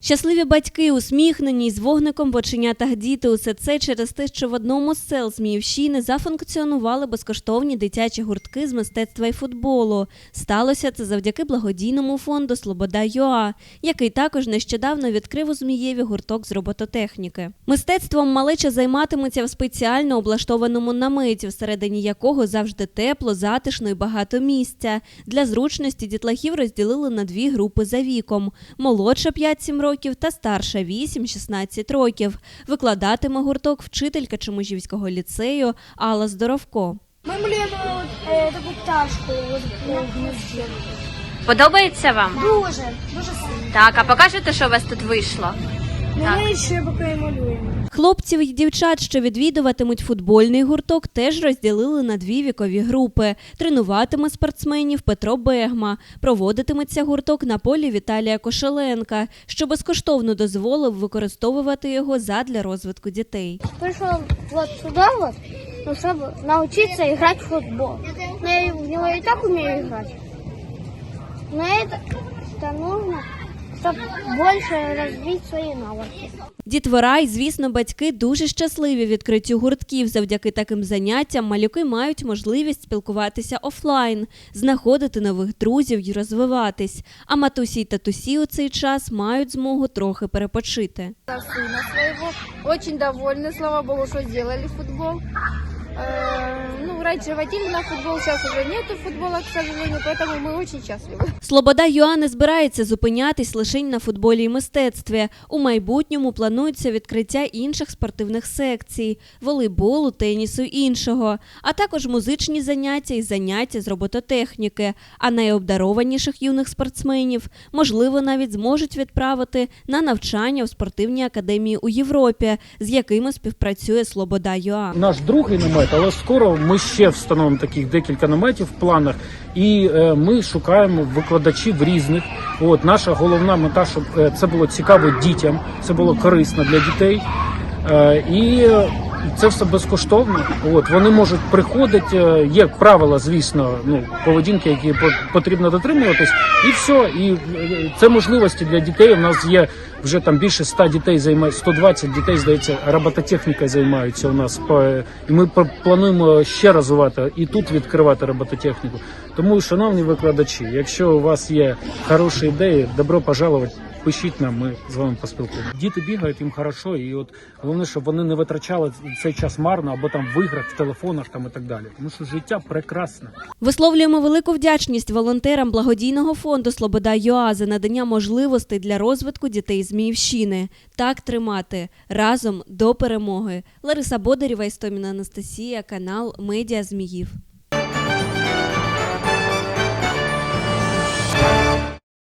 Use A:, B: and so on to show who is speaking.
A: Щасливі батьки, усміхнені з вогником в оченятах діти. Усе це через те, що в одному з сел Зміївщини зафункціонували безкоштовні дитячі гуртки з мистецтва і футболу. Сталося це завдяки благодійному фонду Слобода ЮА, який також нещодавно відкрив у Змієві гурток з робототехніки. Мистецтвом малеча займатиметься в спеціально облаштованому наметі, всередині якого завжди тепло, затишно і багато місця. Для зручності дітлахів розділили на дві групи за віком: молодша 5-7 років та старша 8-16 років. Викладатиме гурток вчителька Чеможівського ліцею Алла Здоровко.
B: Ми малюємо е, таку пташку.
C: Подобається вам?
B: Дуже, дуже сильно.
C: Так, а покажете, що у вас тут вийшло?
B: Ми ще поки малюємо.
A: Хлопців і дівчат, що відвідуватимуть футбольний гурток, теж розділили на дві вікові групи. Тренуватиме спортсменів Петро Бегма. Проводитиметься гурток на полі Віталія Кошеленка, що безкоштовно дозволив використовувати його задля розвитку дітей.
B: Пришел вот сюда вот, ну, чтобы научиться играть в футбол. Но я в него и так умею играть. Но это, это нужно, чтобы больше развить свои навыки.
A: Дітвора і, звісно, батьки дуже щасливі відкриттю гуртків. Завдяки таким заняттям малюки мають можливість спілкуватися офлайн, знаходити нових друзів і розвиватись. А матусі й татусі у цей час мають змогу трохи перепочити.
D: сына своего. Очень довольны, слава богу, что сделали футбол. Э, Ну, раньше водили на футбол, сейчас уже нету футбола, к сожалению, поэтому мы очень счастливы.
A: Слобода ЮА не збирається зупинятись лише на футболі і мистецтві. У майбутньому планується відкриття інших спортивних секцій, волейболу, тенісу і іншого, а також музичні заняття і заняття з робототехніки. А найобдарованіших юних спортсменів можливо навіть зможуть відправити на навчання у спортивній академії у Європі, з якими співпрацює Слобода ЮА.
E: наш другий намет, але скоро ми ще встановимо таких декілька наметів в планах, і е, ми шукаємо викладачів різних. От наша головна мета, щоб е, це було цікаво дітям, це було корисно для дітей. Е, е, це все безкоштовно. От вони можуть приходити. е, Є правила, звісно, ну поведінки, які по- потрібно дотримуватись, і все. І е, це можливості для дітей. У нас є вже там більше 100 дітей займає 120 дітей, здається, робототехнікою займаються у нас. По- І ми плануємо ще розвивати і тут відкривати робототехніку. Тому, шановні викладачі, якщо у вас є хороші ідеї, добро пожаловать. Пишіть нам, ми з вами поспілкуємо. Діти бігають їм хорошо, і от головне, щоб вони не витрачали цей час марно або там в іграх, в телефонах там і так далі. Тому що життя прекрасне.
A: Висловлюємо велику вдячність волонтерам благодійного фонду Слобода ЮА за надання можливостей для розвитку дітей Зміївщини. Так тримати разом до перемоги. Лариса Бодарєва, Істоміна Анастасія, канал Медіа Зміїв.